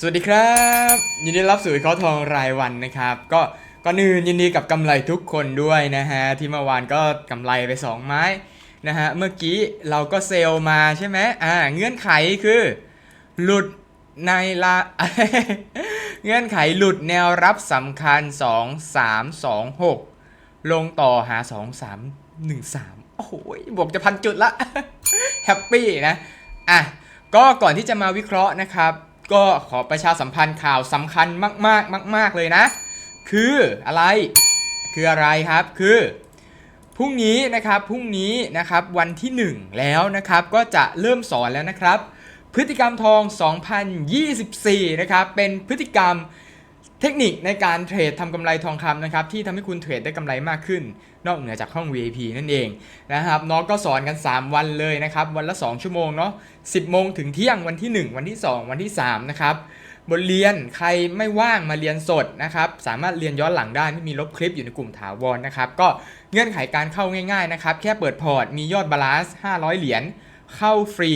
สวัสดีครับ ยินดีรับสู่วิเคราะห์ทองรายวันนะครับ ก็ก่อนอื่นยินดีกับกำไรทุกคนด้วยนะฮะ ที่เมื่อวานก็กำไรไป 2 ไม้นะฮะ เมื่อกี้เราก็เซลมาใช่ไหมอ่า เงื่อนไขคือ หลุดในละเงื่อนไขหลุดแนวรับสำคัญ 2 3 2 6 ลงต่อหา 2 3 1 3 โอ้โหบวกจะพันจุดละ แฮปปี้นะ อะ ก็ก่อนที่จะมาวิเคราะห์นะครับ ก็ขอประชาสัมพันธ์ข่าวสำคัญมาก ๆ มาก ๆ เลยนะ คืออะไร คืออะไรครับ คือพรุ่งนี้นะครับ พรุ่งนี้นะครับวันที่ 1 แล้วนะครับ ก็จะเริ่มสอนแล้วนะครับ พฤติกรรมทอง 2024 นะครับ เป็นพฤติกรรม เทคนิคในการเทรดทำกำไรทองคำนะครับที่ทำให้คุณเทรดได้กำไรมากขึ้น นอกเหนือจากห้อง VIP นั่นเองนะครับน้องก็สอนกัน 3 วันเลยนะครับวันละ 2 ชั่วโมงเนาะ10 โมงถึงเที่ยงวันที่ 1 วันที่ 2 วันที่ 3 นะครับบทเรียนใครไม่ว่างมาเรียนสดนะครับสามารถเรียนย้อนหลังได้ไม่มีลบคลิปอยู่ในกลุ่มถาวรนะครับก็เงื่อนไขการเข้าง่ายๆนะครับแค่เปิดพอร์ตมียอดบาลานซ์500 เหรียญเข้าฟรี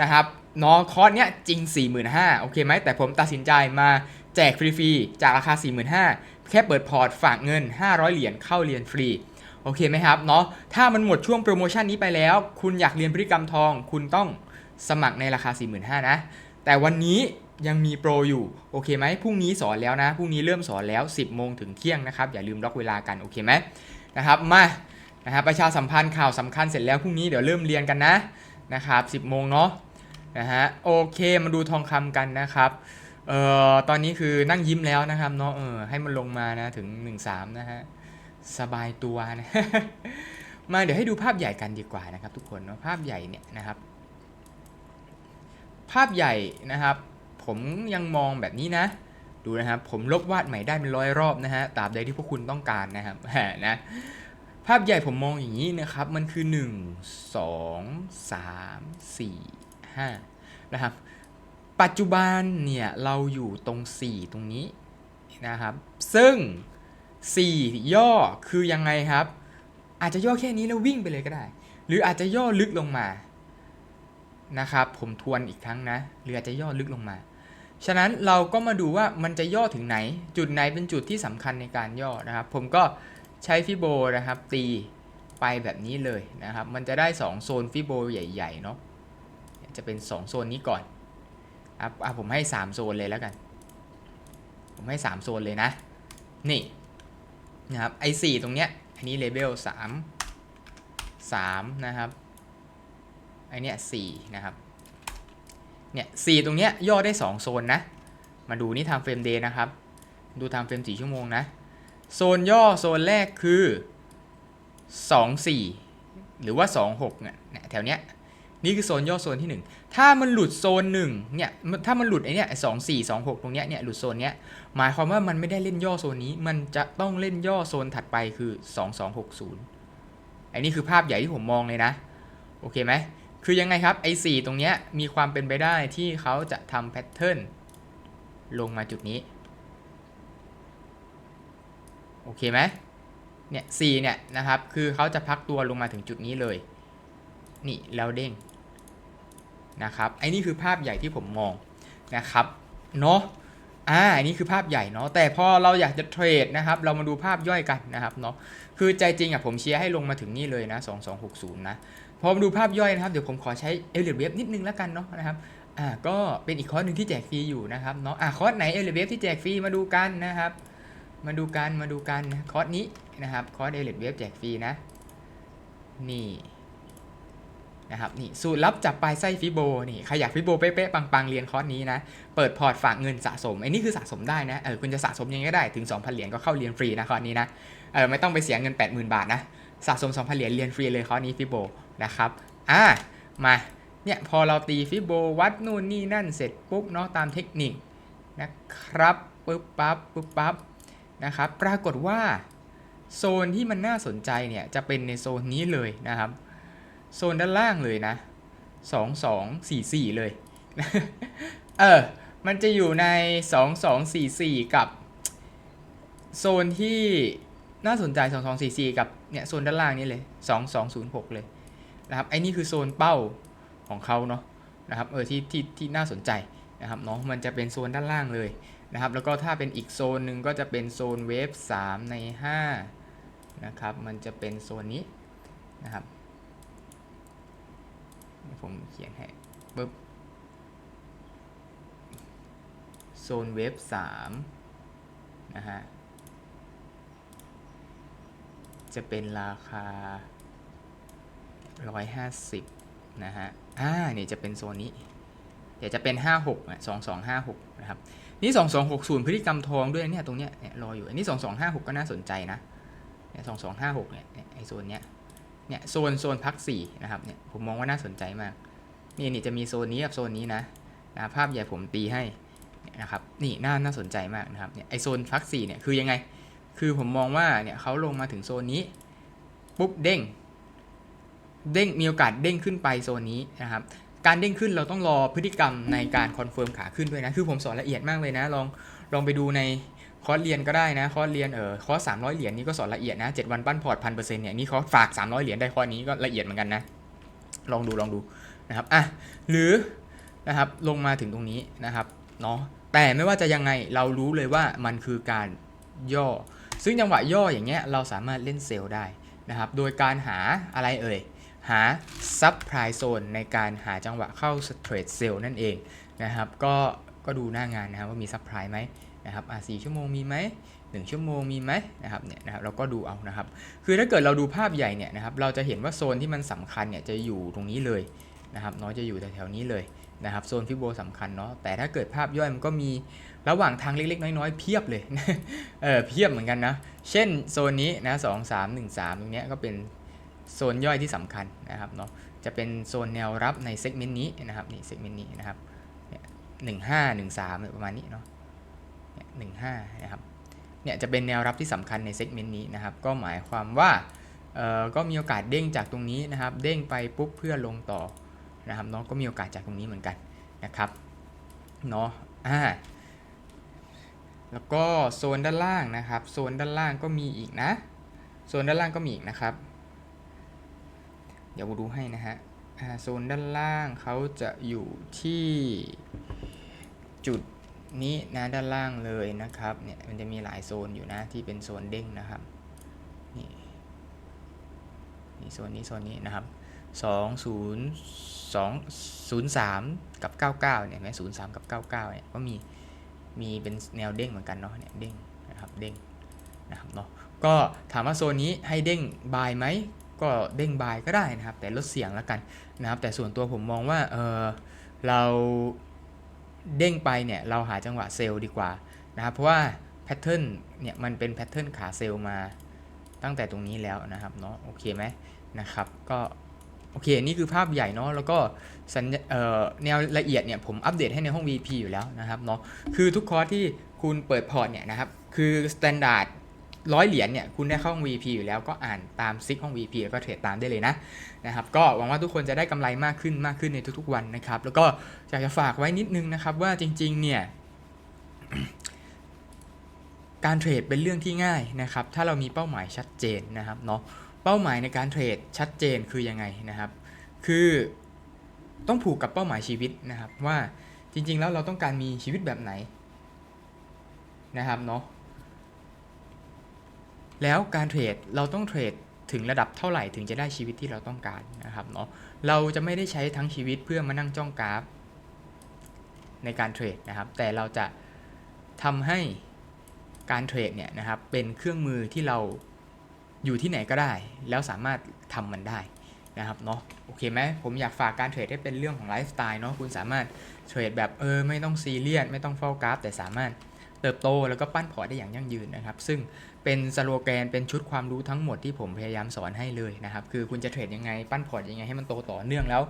นะครับน้องคอร์สเนี้ยจริง 45,000โอเคไหมแต่ผมตัดสินใจมา แจกฟรีๆ จากราคา 45,000แค่เปิดพอร์ตฝากเงิน 500 เหรียญเข้าเรียนฟรี โอเคไหมครับเนาะถ้ามันหมดช่วงโปรโมชั่นนี้ไปแล้ว คุณอยากเรียนพฤติกรรมทอง คุณต้องสมัครในราคา 45,000นะแต่วันนี้ยังมีโปรอยู่ โอเคไหมพรุ่งนี้สอนแล้วนะพรุ่งนี้เริ่มสอนแล้ว 10 โมงถึงเที่ยงนะครับ อย่าลืมล็อกเวลากันโอเคไหมนะครับมานะครับประชาสัมพันธ์ข่าวสำคัญเสร็จแล้วพรุ่งนี้เดี๋ยวเริ่มเรียนกันนะนะครับ10 โมงเนาะนะฮะโอเคมาดูทองคำกันนะครับ เอ่อตอนนี้คือนั่งยิ้มแล้วนะครับเนาะเออให้มันลงมานะถึง 13 นะฮะ สบายตัวนะ มาเดี๋ยวให้ดูภาพใหญ่กันดีกว่านะครับ ทุกคนเนาะภาพใหญ่เนี่ยนะครับ ภาพใหญ่นะครับ ผมยังมองแบบนี้นะ ดูนะครับ ผมลบวาดใหม่ได้เป็นร้อยรอบนะฮะตราบใดที่พวกคุณต้องการนะครับนะภาพใหญ่ผมมองอย่างนี้นะครับ มันคือ 1 2 3 4 5 นะครับ ปัจจุบันเนี่ยเราอยู่ตรง 4 ตรงนี้นะครับ ซึ่ง 4 ย่อคือยังไงครับ อาจจะย่อแค่นี้แล้ววิ่งไปเลยก็ได้ หรืออาจจะย่อลึกลงมานะครับผมทวนอีกครั้งนะหรืออาจจะย่อลึกลงมา ฉะนั้นเราก็มาดูว่ามันจะย่อถึงไหน จุดไหนเป็นจุดที่สำคัญในการย่อนะครับ ผมก็ใช้ฟิโบนะครับ ตีไปแบบนี้เลยนะครับ มันจะได้ 2 โซนฟิโบใหญ่ๆเนาะจะเป็น 2 โซนนี้ก่อน อะอะผมให้ 3 โซนเลยแล้วกัน ผมให้ 3 โซนเลยนะ นี่นะครับไอ้4ตรงเนี้ย อันนี้เลเวล3 3นะครับไอเนี้ย4นะครับ เนี่ยสี่ตรงเนี้ยย่อได้ 2 โซนนะ มาดูนี่ทำเฟรมเดย์นะครับ ดูทำเฟรม4ชั่วโมงนะ โซนย่อโซนแรกคือ 2 4 หรือว่า 2 6เนี่ยแถวเนี้ย นี่คือโซนย่อโซนที่ 1 ถ้ามันหลุดโซน1เนี่ยถ้ามันหลุดไอเนี้ยสองสี่สองหกตรงเนี้ยเนี่ยหลุดโซนเนี้ยหมายความว่ามันไม่ได้เล่นย่อโซนนี้ มันจะต้องเล่นย่อโซนถัดไปคือ 2260อ้นี่คือภาพใหญ่ที่ผมมองเลยนะ โอเคไหมคือยังไงครับไอ้สตรงเนี้ยมีความเป็นไปได้ที่เขาจะทำแพทเทิร์นลงมาจุดนี้ โอเคไหมเนี่ยสเนี่ยนะครับคือเขาจะพักตัวลงมาถึงจุดนี้เลย นี่แล้วเด้ง นะครับไอ้นี่คือภาพใหญ่ที่ผมมองนะครับเนาะอ่าอันนี้คือภาพใหญ่เนาะแต่พอเราอยากจะเทรดนะครับ เรามาดูภาพย่อยกันนะครับเนาะคือใจจริงอะผมเชียร์ให้ลงมาถึงนี่เลยนะ 2260 นะพอมาดูภาพย่อยนะครับ เดี๋ยวผมขอใช้เอลิเวฟนิดนึงแล้วกันเนาะนะครับอ่าก็เป็นอีกคอร์สหนึ่งที่แจกฟรีอยู่นะครับเนาะอ่าคอร์สไหนเอลิเวฟที่แจกฟรีมาดูกันนะครับ มาดูกันมาดูกันคอร์สนี้นะครับคอร์สเอลิเวฟแจกฟรีนะนี่ นะครับนี่สูตรลับจับปลายไส้ฟิโบนี่ใครอยากฟิโบเป๊ะๆปังๆเรียนคอร์สนี้นะ เปิดพอร์ตฝากเงินสะสมไอ้นี่คือสะสมได้นะเออคุณจะสะสมยังไงก็ได้ถึง 2,000 เหรียญก็เข้าเรียนฟรีนะคอร์สนี้นะเออไม่ต้องไปเสียเงิน 80,000 บาทนะสะสม 2,000 เหรียญเรียนฟรีเลยคอร์สนี้ฟิโบนะครับอ่ามาเนี่ยพอเราตีฟิโบวัดนู่นนี่นั่นเสร็จปุ๊บเนาะตามเทคนิคนะครับปึ๊บปั๊บปึ๊บปั๊บนะครับปรากฏว่าโซนที่มันน่าสนใจเนี่ยจะเป็นในโซนนี้เลยนะครับ โซนด้านล่างเลยนะ2 2 4 4เลย เออ มันจะอยู่ใน2 2 4 4กับ โซนที่น่าสนใจ2 2 4 4กับเนี่ยโซนด้านล่างนี้เลย2 2 0 6เลยนะครับไอ้นี่คือโซนเป้าของเขาเนาะนะครับเออที่ที่ที่น่าสนใจนะครับเนาะมันจะเป็นโซนด้านล่างเลยนะครับ แล้วก็ถ้าเป็นอีกโซนหนึ่งก็จะเป็นโซนเวฟ3ใน5นะครับ มันจะเป็นโซนนี้นะครับ ผมเขียนให้ปึ๊บโซนเวฟ3นะฮะ จะเป็นราคา 150 นะฮะ อ่า นี่จะเป็นโซนนี้ เดี๋ยวจะเป็น 56อะ2256 นะครับ นี่ 2260 พฤติกรรมทองด้วยเนี่ย ตรงเนี้ยเนี่ยรออยู่ อันนี้ 2256 ก็น่าสนใจนะเนี่ย2256 เนี่ย ไอโซนเนี้ย เนี่ยโซนโซนพัก4นะครับเนี่ยผมมองว่าน่าสนใจมากนี่นี่จะมีโซนนี้กับโซนนี้นะนะภาพใหญ่ผมตีให้นะครับนี่น่าน่าสนใจมากนะครับเนี่ยไอโซนพัก4เนี่ยคือยังไง คือผมมองว่าเนี่ยเขาลงมาถึงโซนนี้ปุ๊บเด้ง เด้งมีโอกาสเด้งขึ้นไปโซนนี้นะครับการเด้งขึ้นเราต้องรอพฤติกรรมในการคอนเฟิร์มขาขึ้นด้วยนะ คือผมสอนละเอียดมากเลยนะ ลองลองไปดูใน คอร์สเรียนก็ได้นะคอร์สเรียนเออคอร์สสามร้อยเหรียญนี่ก็สอนละเอียดนะเจ็ดวันปั้นพอร์ตพันเปอร์เซ็นต์เนี่ยนี่เขาฝากสามร้อยเหรียญได้คอร์สนี้ก็ละเอียดเหมือนกันนะ ลองดูลองดูนะครับอะหรือนะครับลงมาถึงตรงนี้นะครับเนาะแต่ไม่ว่าจะยังไงเรารู้เลยว่ามันคือการย่อ ซึ่งจังหวะย่ออย่างเงี้ยเราสามารถเล่นเซลล์ได้นะครับโดยการหาอะไรเอ่ยหาซับไพรโซนในการหาจังหวะเข้าเทรดเซลล์นั่นเองนะครับก็ ก็ดูหน้างานนะครับว่ามีซับไพรไหมนะครับอะสี่ชั่วโมงมีไหมหนึ่งชั่วโมงมีไหมนะครับเนี่ยนะครับเราก็ดูเอานะครับ คือถ้าเกิดเราดูภาพใหญ่เนี่ยนะครับเราจะเห็นว่าโซนที่มันสำคัญเนี่ยจะอยู่ตรงนี้เลยนะครับน้อยจะอยู่แถวๆนี้เลยนะครับโซนฟิโบสำคัญเนาะแต่ถ้าเกิดภาพย่อยมันก็มีระหว่างทางเล็กๆ น้อยๆ เพียบเลยเออเพียบเหมือนกันนะเช่นโซนนี้นะสองสามหนึ่งสามตรงเนี้ยก็เป็นโซนย่อยที่สำคัญนะครับเนาะจะเป็นโซนแนวรับในเซกเมนต์นี้นะครับนี่เซกเมนต์นี้นะครับ หนึ่งห้าหนึ่งสามประมาณนี้เนาะหนึ่งห้านะครับ เนี่ยจะเป็นแนวรับที่สำคัญในเซกเมนต์นี้นะครับ ก็หมายความว่าเอ่อก็มีโอกาสเด้งจากตรงนี้นะครับ เด้งไปปุ๊บเพื่อลงต่อนะครับเนาะก็มีโอกาสจากตรงนี้เหมือนกันนะครับเนาะอ่าแล้วก็โซนด้านล่างนะครับ โซนด้านล่างก็มีอีกนะ โซนด้านล่างก็มีอีกนะครับ เดี๋ยวกูดูให้นะฮะโซนด้านล่างเขาจะอยู่ที่ จุดนี้นะด้านล่างเลยนะครับเนี่ยมันจะมีหลายโซนอยู่นะที่เป็นโซนเด้งนะครับนี่นี่โซนนี้โซนนี้นะครับสองศูนย์สองศูนย์สามกับเก้าเก้าเนี่ยไหมศูนย์สามกับเก้าเก้าเนี่ยก็มีมีเป็นแนวเด้งเหมือนกันเนาะเนี่ยเด้งนะครับเด้งนะครับเนาะก็ถามว่าโซนนี้ให้เด้งบายไหมก็เด้งบายก็ได้นะครับ แต่ลดเสียงแล้วกันนะครับ แต่ส่วนตัวผมมองว่าเออเรา เด้งไปเนี่ยเราหาจังหวะเซลล์ดีกว่านะครับเพราะว่าแพทเทิร์นเนี่ยมันเป็นแพทเทิร์นขาเซลล์มาตั้งแต่ตรงนี้แล้วนะครับเนาะโอเคไหมนะครับก็โอเค นี่คือภาพใหญ่เนาะแล้วก็สัญเอ่อแนวละเอียดเนี่ยผมอัปเดตให้ในห้อง VP อยู่แล้วนะครับเนาะคือทุกคอร์สที่คุณเปิดพอร์ตเนี่ยนะครับคือสแตนดาร์ด ร้อยเหรียญเนี่ยคุณได้เข้าห้อง VP อยู่แล้วก็อ่านตามซิกห้อง VP แล้วก็เทรดตามได้เลยนะนะครับก็หวังว่าทุกคนจะได้กำไรมากขึ้นมากขึ้นในทุกๆวันนะครับ แล้วก็อยากจะฝากไว้นิดนึงนะครับว่าจริงๆเนี่ยการเทรดเป็นเรื่องที่ง่ายนะครับถ้าเรามีเป้าหมายชัดเจนนะครับเนาะเป้าหมายในการเทรดชัดเจนคือยังไงนะครับ คือต้องผูกกับเป้าหมายชีวิตนะครับว่าจริงๆแล้วเราต้องการมีชีวิตแบบไหนนะครับเนาะ แล้วการเทรดเราต้องเทรดถึงระดับเท่าไหร่ถึงจะได้ชีวิตที่เราต้องการนะครับเนาะเราจะไม่ได้ใช้ทั้งชีวิตเพื่อมานั่งจ้องกราฟ ในการเทรดนะครับ แต่เราจะทำให้การเทรดเนี่ยนะครับเป็นเครื่องมือที่เราอยู่ที่ไหนก็ได้ แล้วสามารถทำมันได้นะครับเนาะโอเคไหมผมอยากฝากการเทรดให้เป็นเรื่องของไลฟ์สไตล์เนาะคุณสามารถเทรดแบบเออไม่ต้องซีเรียสไม่ต้องเฝ้ากราฟ แต่สามารถ เติบโตแล้วก็ปั้นพอร์ตได้อย่างยั่งยืนนะครับ ซึ่งเป็นสโลแกนเป็นชุดความรู้ทั้งหมดที่ผมพยายามสอนให้เลยนะครับ คือคุณจะเทรดยังไงปั้นพอร์ตยังไงให้มันโตต่อเนื่องแล้ว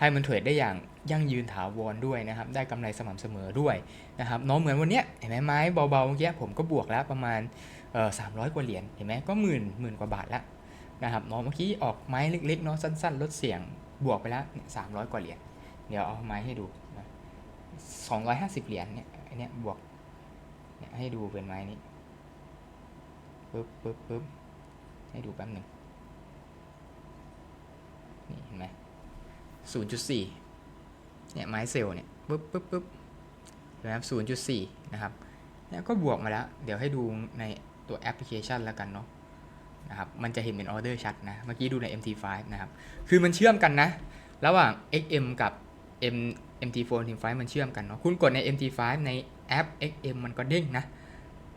ให้มันเทรดได้อย่างยั่งยืนถาวรด้วยนะครับ ได้กำไรสม่ำเสมอด้วยนะครับน้องเหมือนวันเนี้ยเห็นไหมไม้เบาๆเมื่อกี้ผมก็บวกแล้วประมาณเออสามร้อยกว่าเหรียญเห็นไหมก็หมื่นหมื่นกว่าบาทละนะครับน้องเมื่อกี้ออกไม้เล็กๆเนาะสั้น ๆ ลดเสียงบวกไปแล้วสามร้อยกว่าเหรียญเดี๋ยวเอาไม้ให้ดูสองร้อยห้าสิบเหรียญเนี่ยอันเนี้ยบวก ให้ดูเป็นไม้นี้ปึ๊บปึ๊บปึ๊บให้ดูแป๊บหนึ่งนี่เห็นไหมศูนย์จุดสี่เนี่ยไม้เซลล์เนี่ยปึ๊บปึ๊บปึ๊บนะครับ0.4นะครับแล้วก็บวกมาแล้ว เดี๋ยวให้ดูในตัวแอปพลิเคชันแล้วกันเนาะนะครับมันจะเห็นเป็นออเดอร์ชัดนะ เมื่อกี้ดูใน MT5 นะครับ คือมันเชื่อมกันนะ ระหว่าง XM กับ M MT4 MT5 มันเชื่อมกันเนาะคุณกดใน MT5 ใน แอป XM มันก็เด้งนะ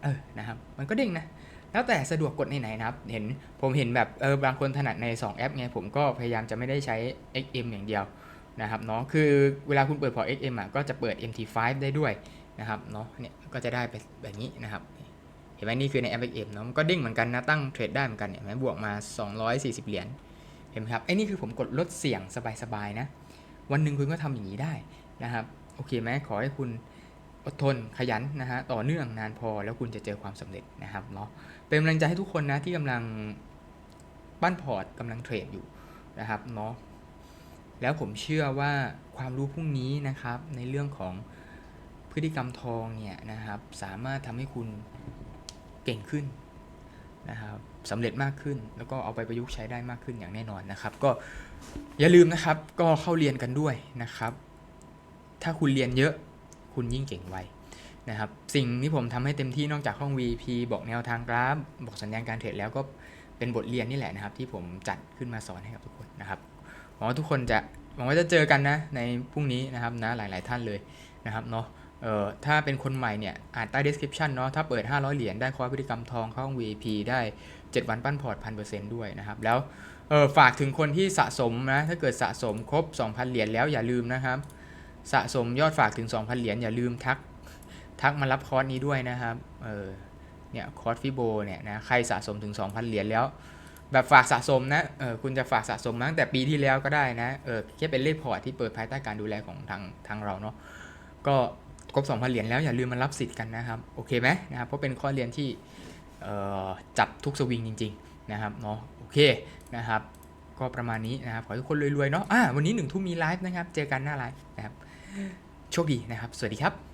เออ นะครับ มันก็เด้งนะ แล้วแต่สะดวกกดในไหนนะครับ เห็น ผมเห็นแบบ เออ บางคนถนัดใน 2 แอปไง ผมก็พยายามจะไม่ได้ใช้ XM อย่างเดียวนะครับเนาะ คือเวลาคุณเปิดพอ XM อะ ก็จะเปิด MT5 ได้ด้วยนะครับเนาะ เนี่ย ก็จะได้ไปแบบนี้นะครับ เห็นไหมนี่คือในแอป XM เนาะ มันก็เด้งเหมือนกันนะ ตั้งเทรดได้เหมือนกันเนี่ยเห็นไหมบวกมา 240 เหรียญ เห็นไหมครับ ไอ้นี่คือผมกดลดเสี่ยงสบายๆนะ วันหนึ่งคุณก็ทำอย่างนี้ได้นะครับ โอเคไหมขอให้คุณ อดทนขยันนะฮะต่อเนื่องนานพอแล้วคุณจะเจอความสำเร็จนะครับเนาะเป็นกำลังใจให้ทุกคนนะที่กำลังปั้นพอร์ตกำลังเทรดอยู่นะครับเนาะแล้วผมเชื่อว่าความรู้พรุ่งนี้นะครับในเรื่องของพฤติกรรมทองเนี่ยนะครับสามารถทำให้คุณเก่งขึ้นนะครับสำเร็จมากขึ้น แล้วก็เอาไปประยุกต์ใช้ได้มากขึ้นอย่างแน่นอนนะครับ ก็อย่าลืมนะครับก็เข้าเรียนกันด้วยนะครับ ถ้าคุณเรียนเยอะ คุณยิ่งเก่งไวนะครับสิ่งที่ผมทำให้เต็มที่นอกจากห้อง VP บอกแนวทางกราฟ บอกสัญญาณการเทรดแล้วก็เป็นบทเรียนนี่แหละนะครับ ที่ผมจัดขึ้นมาสอนให้กับทุกคนนะครับหวังว่าทุกคนจะหวังว่าจะเจอกันนะในพรุ่งนี้นะครับนะหลาย ๆ ท่านเลยนะครับเนาะเอ่อถ้าเป็นคนใหม่เนี่ยอ่านใต้ description เนาะถ้าเปิด 500 เหรียญได้คอร์สพฤติกรรมทองเข้าห้อง VIP ได้ 7 วันปั้นพอร์ตพันเปอร์เซ็นต์ด้วยนะครับ แล้วเออฝากถึงคนที่สะสมนะถ้าเกิดสะสมครบ 2,000 เหรียญแล้วอย่าลืมนะครับ สะสมยอดฝากถึง 2,000 เหรียญอย่าลืมทัก ทักมารับคอร์สนี้ด้วยนะครับ เออ เนี่ยคอร์สฟิโบเนี่ยนะ ใครสะสมถึง 2,000 เหรียญแล้ว แบบฝากสะสมนะ เออคุณจะฝากสะสมตั้งแต่ปีที่แล้วก็ได้นะ เออแค่เป็นเลขพอร์ตที่เปิดภายใต้การดูแลของทางทางเราเนาะ ก็ครบ 2,000 เหรียญแล้วอย่าลืมมารับสิทธิ์กันนะครับ โอเคไหมนะครับ เพราะเป็นข้อเรียนที่เอ่อจับทุกสวิงจริง ๆ นะครับเนาะ โอเคนะครับก็ประมาณนี้นะครับ ขอให้ทุกคนรวยๆเนาะอ่าวันนี้หนึ่งทุ่มมีไลฟ์นะครับ เจอกันหน้าไลฟ์นะครับ โชคดีนะครับ สวัสดีครับ